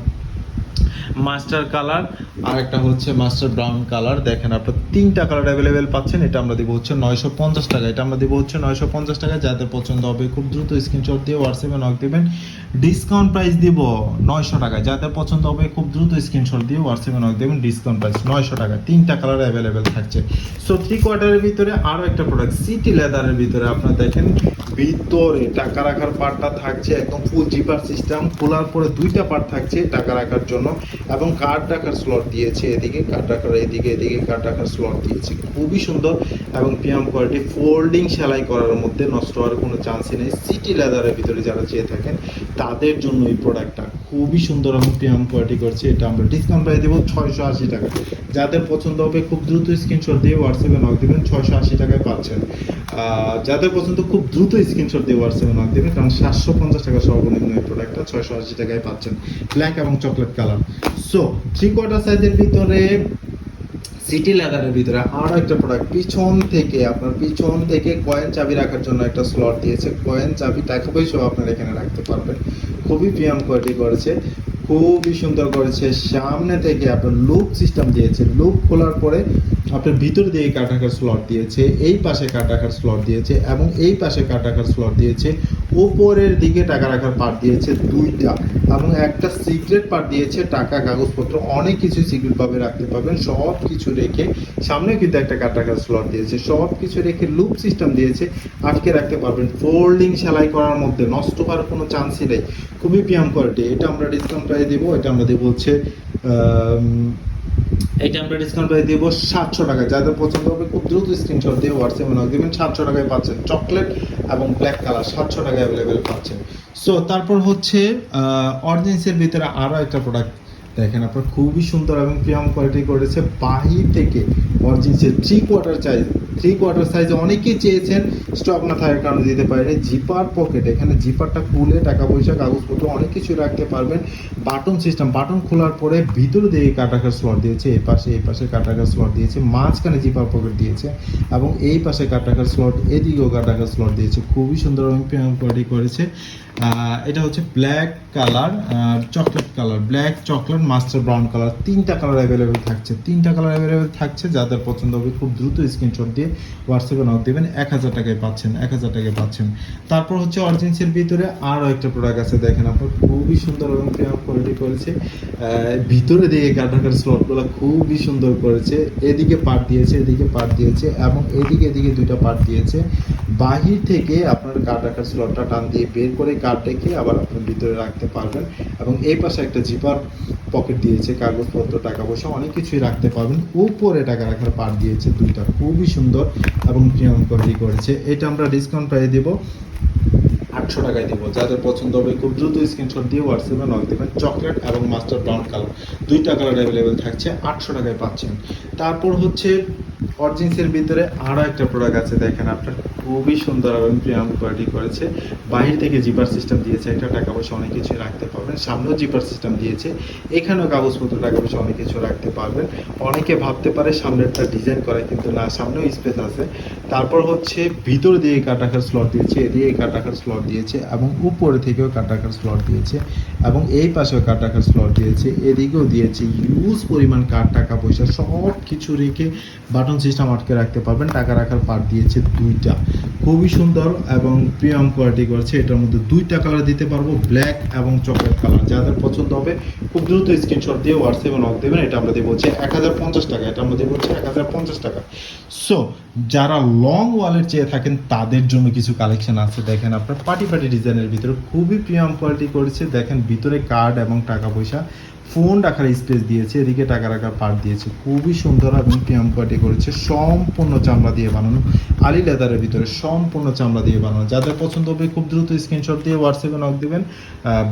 A: মাস্টার কালার আর একটা হচ্ছে মাস্টার ব্রাউন কালার দেখেন আপনার তিনটা কালার অ্যাভেলেবেল পাচ্ছেন, এটা আমরা দেবো হচ্ছে নয়শো পঞ্চাশ টাকা। এটা আমরা দেবো হচ্ছে নয়শো পঞ্চাশ টাকা, যাদের পছন্দ হবে খুব দ্রুত স্ক্রিনশট দিয়ে হোয়াটসঅ্যাপে নক দেবেন। ডিসকাউন্ট প্রাইস দিব নয়শো টাকা। যাদের পছন্দ হবে খুব দ্রুত স্ক্রিনশট দিয়ে হোয়াটসঅ্যাপে নক দেবেন ডিসকাউন্ট প্রাইস নয়শো টাকা। তিনটা কালার অ্যাভেলেবেল থাকছে। সো থ্রি কোয়ার্টারের ভিতরে আরও একটা প্রোডাক্ট সিটি লেদারের ভিতরে আপনার দেখেন, ভিতরে টাকা রাখার পার্টটা থাকছে একদম ফুল জিপার সিস্টেম খোলার পরে দুইটা পার্ট থাকছে টাকা রাখার জন্য এবং কার্ড রাখার স্লট দিয়েছে এদিকে কার্ড রাখার এদিকে এদিকে কার্ড রাখার স্লট দিয়েছে। খুবই সুন্দর এবং প্রিয়াম কোয়ালিটি ফোল্ডিং সেলাই করার মধ্যে নষ্ট হওয়ার কোনো চান্সই নেই। সিটি লেদারের ভিতরে যারা চেয়ে থাকেন তাদের জন্য এই প্রোডাক্টটা খুবই সুন্দর এবং প্রিয়াম কোয়ালিটি করছে। এটা আমরা ডিসকাউন্ট প্রাইস দেবো ছয়শো আশি টাকা। যাদের পছন্দ হবে খুব দ্রুত স্ক্রিনশট দিয়ে হোয়াটসঅ্যাপে নক দেবেন, ছয়শো আশি টাকায় পাচ্ছেন। যাদের পছন্দ খুব দ্রুত স্ক্রিনশট দিয়ে হোয়াটসঅ্যাপে নক দেবেন, কারণ সাতশো পঞ্চাশ টাকা সর্বনিম্ন এই প্রোডাক্টটা ছয়শো আশি টাকায় পাচ্ছেন। ব্ল্যাক এবং chocolate colour so three quarter সাইজের ভিতরে সিটি লেদারের ভিতরে আরও একটা প্রোডাক্ট পিছন থেকে আপনার পিছন থেকে কয়েন চাবি রাখার জন্য একটা স্লট দিয়েছে। কয়েন চাবি টাকা পয়সাও আপনার এখানে রাখতে পারবেন। খুবই প্রিয়াম কোয়ালিটি করেছে। খুবই সুন্দর করেছে। সামনে থেকে আপনার লুপ সিস্টেম দিয়েছে। লুপ খোলার পরে আপনার ভিতর দিয়ে কাট রাখার স্লট দিয়েছে। এই পাশে কাট রাখার স্লট দিয়েছে এবং এই পাশে কাট রাখার স্লট দিয়েছে। উপরের দিকে টাকা রাখার পার দিয়েছে দুইটা। এবং একটা সিক্রেট পার দিয়েছে টাকা, কাগজপত্র, অনেক কিছু সিক্রেট ভাবে রাখতে পারবেন। সব কিছু রেখে সামনে কিন্তু একটা কাটাকা স্লট দিয়েছে। সব কিছু রেখে লুপ সিস্টেম দিয়েছে। আটকে রাখতে পারবেন। ফোল্ডিং সেলাই করার মধ্যে নষ্ট হওয়ার কোনো চান্সই নেই। খুবই পিয়াম কোয়ালিটি এটা আমরা ডিসকাউন্ট প্রাইস দেবো। এটা আমরা দেবো হচ্ছে এটা আমরা ডিসকাউন্ট প্রাইস দেবো সাতশো টাকায়। যাদের পছন্দ হবে খুব দ্রুত স্ক্রিনশট দিয়ে হোয়াটসঅ্যাপে নক দেবেন। সাতশো টাকায় পাচ্ছেন চকলেট এবং ব্ল্যাক কালার সাতশো টাকায় অ্যাভেলেবেল পাচ্ছেন। সো তারপর হচ্ছে অরিজিন্সের ভিতরে আরও একটা প্রোডাক্ট দেখেন আপনার। খুবই সুন্দর এবং প্রিয়াম কোয়ালিটি করেছে বাহির থেকে। অরিজিন্সের three quarter size three quarter সাইজে অনেকেই চেয়েছেন স্টক না থাকার কারণে দিতে পারেনি। জিপার পকেট এখানে জিপারটা খুলে টাকা পয়সা, কাগজপত্র অনেক কিছু রাখতে পারবেন। বাটন সিস্টেম বাটন খোলার পরে ভিতরে দিয়ে কাটাকার স্লট দিয়েছে এই পাশে এই পাশে কাটাকার স্লট দিয়েছে, মাঝখানে জিপার পকেট দিয়েছে এবং এই পাশে কাটাকার স্লট এদিকেও কাটাকার স্লট দিয়েছে। খুবই সুন্দর কোয়ালিটি করেছে। এটা হচ্ছে black colour chocolate colour black chocolate master brown colour তিনটা কালার অ্যাভেলেবেল থাকছে। তিনটা কালার অ্যাভেলেবেল থাকছে যাদের পছন্দ হবে, খুব দ্রুত স্ক্রিনশট দিয়ে হোয়াটসঅ্যাপে নক দেবেন, এক হাজার টাকায় পাচ্ছেন, এক হাজার টাকায় পাচ্ছেন। তারপর হচ্ছে অরিজিন্সের ভিতরে আরও একটা প্রোডাক্ট আছে, দেখেন আপনার, খুবই সুন্দর এবং প্রিমিয়াম কোয়ালিটি করেছে। ভিতরে দিয়ে কাটাকার স্লটগুলো খুবই সুন্দর করেছে। এদিকে পার্ট দিয়েছে, এদিকে পার্ট দিয়েছে এবং এদিকে এদিকে দুইটা পার্ট দিয়েছে। বাহির থেকে আপনার কার্ড স্লটটা টান দিয়ে বের করে কার্ড রেখে আবার আপনার ভিতরে রাখতে পারবেন। এবং এই পাশে একটা জিপার পকেট দিয়েছে, কাগজপত্র, টাকা পয়সা, অনেক কিছুই রাখতে পারবেন। উপরে টাকা রাখার পার দিয়েছে দুইটা, খুবই সুন্দর এবং প্রিমিয়াম করেছে। এটা আমরা ডিসকাউন্ট প্রাইস দেবো, আটশো টাকায় দেবো। যাদের পছন্দ হবে খুব দ্রুত স্ক্রিনশট দিয়ে হোয়াটসঅ্যাপে নক দেবেন, চকলেট এবং মাস্টার ব্রাউন কালার। দুইটা কালার অ্যাভেলেবেল থাকছে, আটশো টাকায় পাচ্ছেন। তারপর হচ্ছে অরিজিন্সের ভিতরে আরও একটা প্রোডাক্ট আছে, দেখেন আপনার খুবই সুন্দর এবং প্রিয়াম কোয়ালিটি করেছে। বাহির থেকে জিপার সিস্টেম দিয়েছে, একটা টাকা পয়সা অনেক কিছু রাখতে পারবেন। সামনেও জিপার সিস্টেম দিয়েছে, এখানেও কাগজপত্র, টাকা পয়সা অনেক কিছু রাখতে পারবেন। অনেকে ভাবতে পারে সামনেরটা ডিজাইন করে কিন্তু না, সামনেও স্পেস আছে। তারপর হচ্ছে ভিতর দিয়ে কাটাকার স্লট দিয়েছে, এদিকে কাটাকার স্লট দিয়েছে এবং উপরে থেকেও কাটাকার স্লট দিয়েছে এবং এই পাশেও কাটাকার স্লট দিয়েছে, এদিকেও দিয়েছে। ইউজ পরিমাণ কার টাকা পয়সা সব কিছু রেখে বাটন সিস্টেম আটকে রাখতে পারবেন। টাকা রাখার পার্ট দিয়েছে দুইটা। খুবই সুন্দর এবং প্রিমিয়াম কোয়ালিটি করেছে। এটার মধ্যে দুইটা কালার দিতে পারব ব্ল্যাক এবং চকলেট কালার যাদের পছন্দ হবে, খুব দ্রুত স্ক্রিনশট দিয়ে হোয়াটসঅ্যাপে নক দেবেন। এটা আমরা দেবো হচ্ছে এক হাজার পঞ্চাশ টাকা। এটা আমরা দেবো হচ্ছে এক হাজার পঞ্চাশ টাকা। সো যারা লং ওয়ালেট চেয়ে থাকেন, তাদের জন্য কিছু কালেকশন আছে। দেখেন আপনার পার্টি পার্টি ডিজাইনের ভিতরে খুবই প্রিমিয়াম কোয়ালিটি করেছে। দেখেন ভিতরে কার্ড এবং টাকা পয়সা। ফোন রাখার স্পেস দিয়েছে, এদিকে টাকা রাখার পার্ট দিয়েছে। খুবই সুন্দর এবং কোয়ালিটি করেছে, সম্পূর্ণ চামড়া দিয়ে বানানো। আলি লেদারের ভিতরে সম্পূর্ণ চামড়া দিয়ে বানানো। যাদের পছন্দ হবে খুব দ্রুত স্ক্রিনশট দিয়ে হোয়াটসঅ্যাপে নক দেবেন।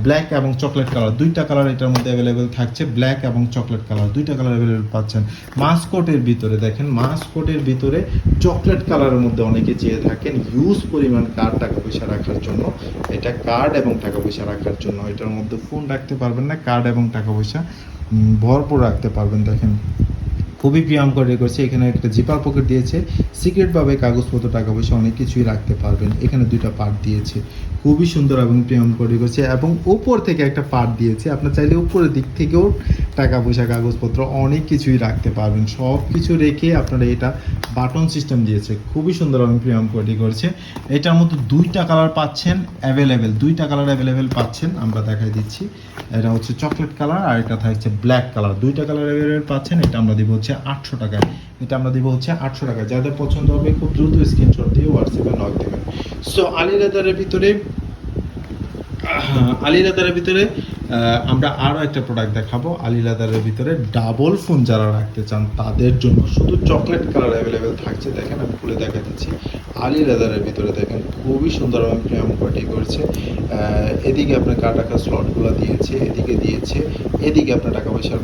A: ব্ল্যাক এবং চকলেট কালার দুইটা কালার এটার মধ্যে অ্যাভেলেবেল থাকছে ব্ল্যাক এবং চকলেট কালার দুইটা কালার অ্যাভেলেবেল পাচ্ছেন। মাস্কটের ভিতরে দেখেন মাস্কটের ভিতরে চকলেট কালারের মধ্যে অনেকে চেয়ে থাকেন ইউজ পরিমাণ কার্ড টাকা পয়সা রাখার জন্য। এটা কার্ড এবং টাকা পয়সা রাখার জন্য। এটার মধ্যে ফোন রাখতে পারবেন না কার্ড এবং টাকা পয়সা উম, ভরপুর রাখতে পারবেন দেখেন। খুবই প্রিয়াম করে করেছে এখানে একটা জিপার পকেট দিয়েছে। সিক্রেটভাবে কাগজপত্র টাকা পয়সা অনেক কিছুই রাখতে পারবেন। এখানে দুইটা পার্ট দিয়েছে। খুবই সুন্দর এবং প্রিয়াম করে করেছে এবং উপর থেকে একটা পার্ট দিয়েছে। আপনার চাইলে উপরের দিক থেকেও টাকা, পয়সা, কাগজপত্র অনেক কিছুই রাখতে পারবেন। সব কিছু রেখে আপনারা এটা বাটন সিস্টেম দিয়েছে। খুবই সুন্দর এবং প্রিয়াম কোয়ালিটি করেছে। এটার মতো দুইটা কালার পাচ্ছেন অ্যাভেলেবেল দুইটা কালার অ্যাভেলেবেল পাচ্ছেন, আমরা দেখাই দিচ্ছি। এটা হচ্ছে চকলেট কালার আর এটা থাকছে ব্ল্যাক কালার দুইটা কালার অ্যাভেলেবেল পাচ্ছেন, এটা আমরা দিব হচ্ছে আটশো টাকায়। এটা আমরা দিব হচ্ছে আটশো টাকা যাদের পছন্দ হবে খুব দ্রুত স্ক্রিনশট দিয়ে হোয়াটসঅ্যাপে নক দেবেন। সো আলী লেদারের ভিতরে আলী লেদারের ভিতরে আমরা আরও একটা প্রোডাক্ট দেখাবো, আলী লেদারের ভিতরে ডাবল ফোন যারা রাখতে চান, তাদের জন্য শুধু চকলেট কালার অ্যাভেলেবেল থাকছে, দেখেন আমি খুলে দেখা দিচ্ছি আলী লেদারের ভিতরে দেখেন, খুবই সুন্দরভাবে প্রিয়াম কোয়ালিটি করেছে। এদিকে আপনার কাটাকা স্লটগুলো দিয়েছে, এদিকে দিয়েছে। এদিকে আপনার টাকা পয়সার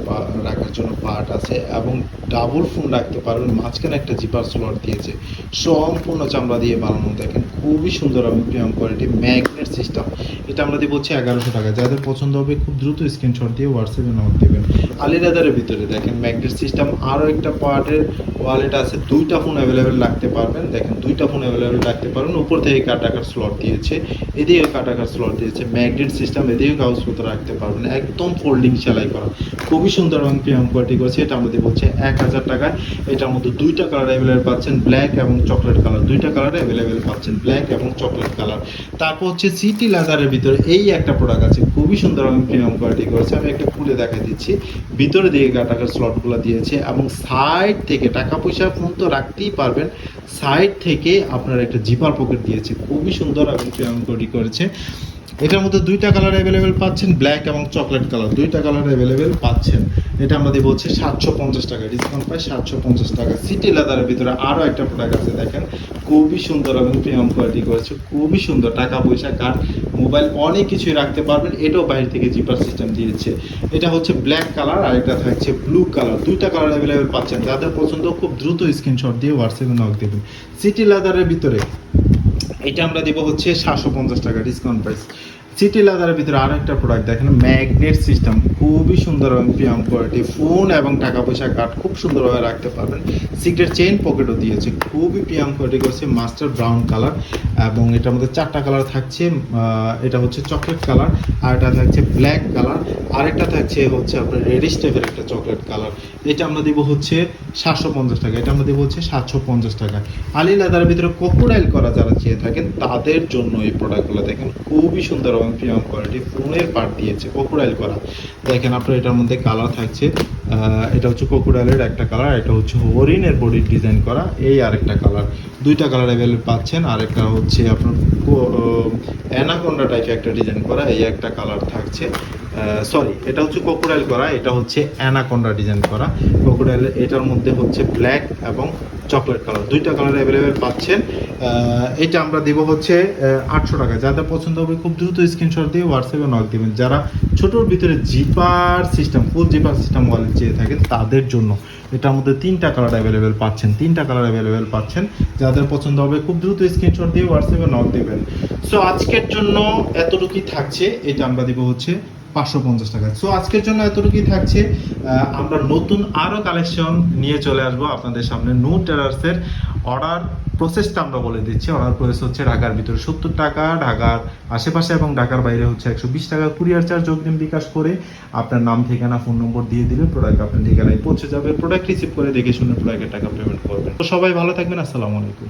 A: রাখার জন্য পার্ট আছে এবং ডাবল ফোন রাখতে পারবেন, মাঝখানে একটা জিপার স্লট দিয়েছে। সম্পূর্ণ চামড়া দিয়ে বানানো, দেখেন, খুবই সুন্দর এবং প্রিয়াম কোয়ালিটি ম্যাগনেট সিস্টেম এটা আমরা দিব হচ্ছে এগারোশো টাকা। যাদের পছন্দ হবে খুব দ্রুত স্ক্রিনশট দিয়ে হোয়াটসঅ্যাপে নোট দেবেন। আলিরাদারের ভিতরে দেখেন ম্যাগনেট সিস্টেম আরও একটা পার্টের ওয়ালেট আছে, দুইটা ফোন অ্যাভেলেবেল রাখতে পারবেন। দেখেন, দুইটা ফোন অ্যাভেলেবেল রাখতে পারবেন। উপর থেকে কাটাকার স্লট দিয়েছে, এদিকে কাটাকার স্লট দিয়েছে ম্যাগনেট সিস্টেম এদিকে কাগজপত্র রাখতে পারবেন। একদম ফোল্ডিং সেলাই করা। খুবই সুন্দর এবং প্রিয়াম কোয়ালিটি করেছে। এটা আমাদের বলছে এক হাজার টাকায় এটার মধ্যে দুইটা কালার অ্যাভেলেবেল পাচ্ছেন ব্ল্যাক এবং চকলেট কালার দুইটা কালার অ্যাভেলেবেল পাচ্ছেন ব্ল্যাক এবং চকলেট কালার তারপর হচ্ছে সিটি লেদারের ভিতরে এই একটা প্রোডাক্ট আছে। খুবই সুন্দর প্রিমিয়াম কোয়ালিটি করেছে আমি একটা খুলে দেখা দিচ্ছি। ভিতরে দিকে টাকার স্লটগুলো দিয়েছে এবং সাইড থেকে টাকা পয়সা ফোন তো রাখতেই পারবেন। সাইড থেকে আপনার একটা জিপার পকেট দিয়েছে। খুবই সুন্দর এবং প্রিমিয়াম কোয়ালিটি করেছে। এটার মধ্যে দুইটা কালার অ্যাভেলেবেল পাচ্ছেন ব্ল্যাক এবং চকলেট কালার দুইটা কালার অ্যাভেলেবেল পাচ্ছেন। এটা আমাদের বলছে সাতশো পঞ্চাশ টাকা। ডিসকাউন্ট পাই সাতশো পঞ্চাশ টাকা। সিটি লেদারের ভিতরে আরও একটা প্রোডাক্ট আছে, দেখেন। খুবই সুন্দর এবং প্রিমিয়াম কোয়ালিটি করেছে। খুবই সুন্দর টাকা পয়সা কার্ড মোবাইল অনেক কিছুই রাখতে পারবেন। এটাও বাইরে থেকে জিপার সিস্টেম দিয়েছে। এটা হচ্ছে ব্ল্যাক কালার আর এটা থাকছে ব্লু কালার দুইটা কালার অ্যাভেলেবেল পাচ্ছেন। যাদের পছন্দ, খুব দ্রুত স্ক্রিনশট দিয়ে হোয়াটসঅ্যাপে নক দেবেন। সিটি লেদারের ভিতরে এটা আমরা দিব হচ্ছে সাতশো পঞ্চাশ টাকা ডিসকাউন্ট প্রাইস সিটি লাদারের ভিতরে আরও একটা প্রোডাক্ট দেখেন ম্যাগনেট সিস্টেম খুবই সুন্দর এবং প্রিয়াম কোয়ালিটি ফোন এবং টাকা পয়সা কার্ড খুব সুন্দরভাবে রাখতে পারবেন। সিক্রেট চেইন পকেটও দিয়েছে। খুবই প্রিয়াম কোয়ালিটি করছে মাস্টার ব্রাউন কালার এবং এটার মধ্যে চারটা কালার থাকছে এটা হচ্ছে চকলেট কালার আর এটা থাকছে ব্ল্যাক কালার আরেকটা থাকছে হচ্ছে আপনার রেডিশ টাইপের একটা চকলেট কালার এটা আমরা দিব হচ্ছে সাতশো পঞ্চাশ টাকা। এটা আমরা দিব হচ্ছে সাতশো পঞ্চাশ টাকা। আলি লেদারের ভিতরে কোকোডাইল করা যারা চেয়ে থাকেন, তাদের জন্য এই প্রোডাক্টগুলো দেখেন। খুবই সুন্দর এবং প্রিমিয়াম কোয়ালিটি ফোনের পার্ট দিয়েছে কোকোডাইল করা। দেখেন আপনার, এটার মধ্যে কালার থাকছে এটা হচ্ছে কোকোডাইলের একটা কালার এটা হচ্ছে হরিণের বডির ডিজাইন করা, এই আরেকটা কালার দুইটা কালার অ্যাভেলেবল পাচ্ছেন, আরেকটা হচ্ছে আপনার অ্যানাকোন্ডা টাইপের একটা ডিজাইন করা, এই একটা কালার থাকছে। সরি এটা হচ্ছে কোকোডাইল করা, এটা হচ্ছে অ্যানাকোন্ডা ডিজাইন করা। কোকোডাইল এটার মধ্যে হচ্ছে ব্ল্যাক এবং চকলেট কালার দুইটা কালার অ্যাভেলেবেল পাচ্ছেন। এটা আমরা দিব হচ্ছে আটশো টাকা। যাদের পছন্দ হবে খুব দ্রুত স্ক্রিনশট দিয়ে হোয়াটসঅ্যাপে নক দেবেন। যারা ছোটোর ভিতরে zipper system full zipper system wallet চেয়ে থাকেন, তাদের জন্য এটার মধ্যে তিনটা কালার অ্যাভেলেবেল পাচ্ছেন। তিনটা কালার অ্যাভেলেবেল পাচ্ছেন। যাদের পছন্দ হবে খুব দ্রুত স্ক্রিনশট দিয়ে হোয়াটসঅ্যাপে নক দেবেন। সো আজকের জন্য এতটুকুই থাকছে। এটা আমরা দিব হচ্ছে পাঁচশো পঞ্চাশ টাকা। সো আজকের জন্য এতটুকুই থাকছে। আমরা নতুন আরও কালেকশন নিয়ে চলে আসব আপনাদের সামনে। নো টেরার্সের অর্ডার প্রসেসটা আমরা বলে দিচ্ছি। অর্ডার প্রসেস হচ্ছে ঢাকার ভিতরে সত্তর টাকা, ঢাকার আশেপাশে এবং ঢাকার বাইরে হচ্ছে একশো বিশ টাকা। কুরিয়ার চার্জ অগ্রিম বিকাশ করে আপনার নাম, ঠিকানা ফোন নম্বর দিয়ে দিলে প্রোডাক্ট আপনার ঠিকানায় পৌঁছে যাবে। প্রোডাক্ট রিসিভ করে দেখে শুনে প্রোডাক্টের টাকা পেমেন্ট করবেন। তো সবাই ভালো থাকবেন। আসসালামু আলাইকুম।